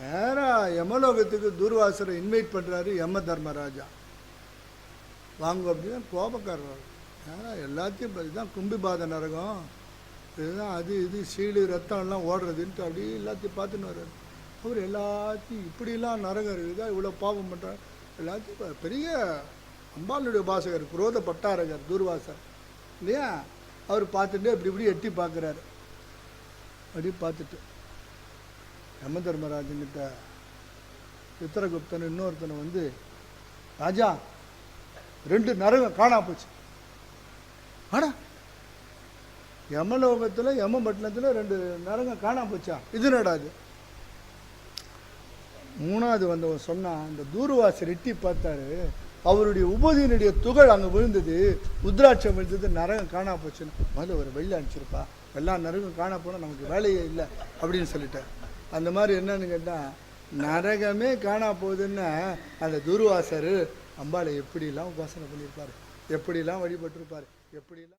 நேராக யமலோகத்துக்கு துர்வாசரை இன்வைட் பண்ணுறாரு யம தர்மராஜா வாங்க அப்படின்னா கோபக்காரர். நேராக எல்லாத்தையும் இப்ப இதுதான் கும்பிபாத நரகம். இதுதான் அது இது சீடு ரத்தம் எல்லாம் ஓடுறதுன்ட்டு அப்படியே எல்லாத்தையும் பார்த்துன்னு வர்றாரு. அவர் எல்லாத்தையும் இப்படிலாம் நரகம் இருக்குதா. இவ்வளோ பாவம் பண்ணுறாரு எல்லாத்தையும் பெரிய அம்பாளுடைய பாசகர் குரோத பட்டாரகர் துர்வாசர். இல்லையா? அவர் பார்த்துட்டு இப்படி இப்படி எட்டி பார்க்குறாரு. அப்படி பார்த்துட்டு. யம தர்மராஜன்கிட்ட சித்திரகுப்தன் இன்னொருத்தனை வந்து ராஜா ரெண்டு நரகம் காணா போச்சு. ஆடா யமலோகத்தில் யமபட்டினத்தில் ரெண்டு நரகம் காணா போச்சா? இது நடாது மூணாவது வந்தவன் சொன்னான் இந்த தூர்வாசர் எட்டி பார்த்தாரு. அவருடைய உபதியினுடைய துகள் அங்கே விழுந்தது. உத்ராட்சம் விழுந்தது. நரகம் காணா போச்சுன்னு. முதல்ல ஒரு வெளியில் அனுப்பிச்சிருப்பா. எல்லா நரகம் காணா போனால் நமக்கு வேலையே இல்லை அப்படின்னு சொல்லிட்டேன் அந்த மாதிரி என்னன்னு கேட்டால் நரகமே காணா போகுதுன்னா அந்த துர்வாசர் அம்பாளை எப்படிலாம் உபாசனை பண்ணியிருப்பார்? எப்படிலாம் வழிபட்டிருப்பார்? எப்படிலாம்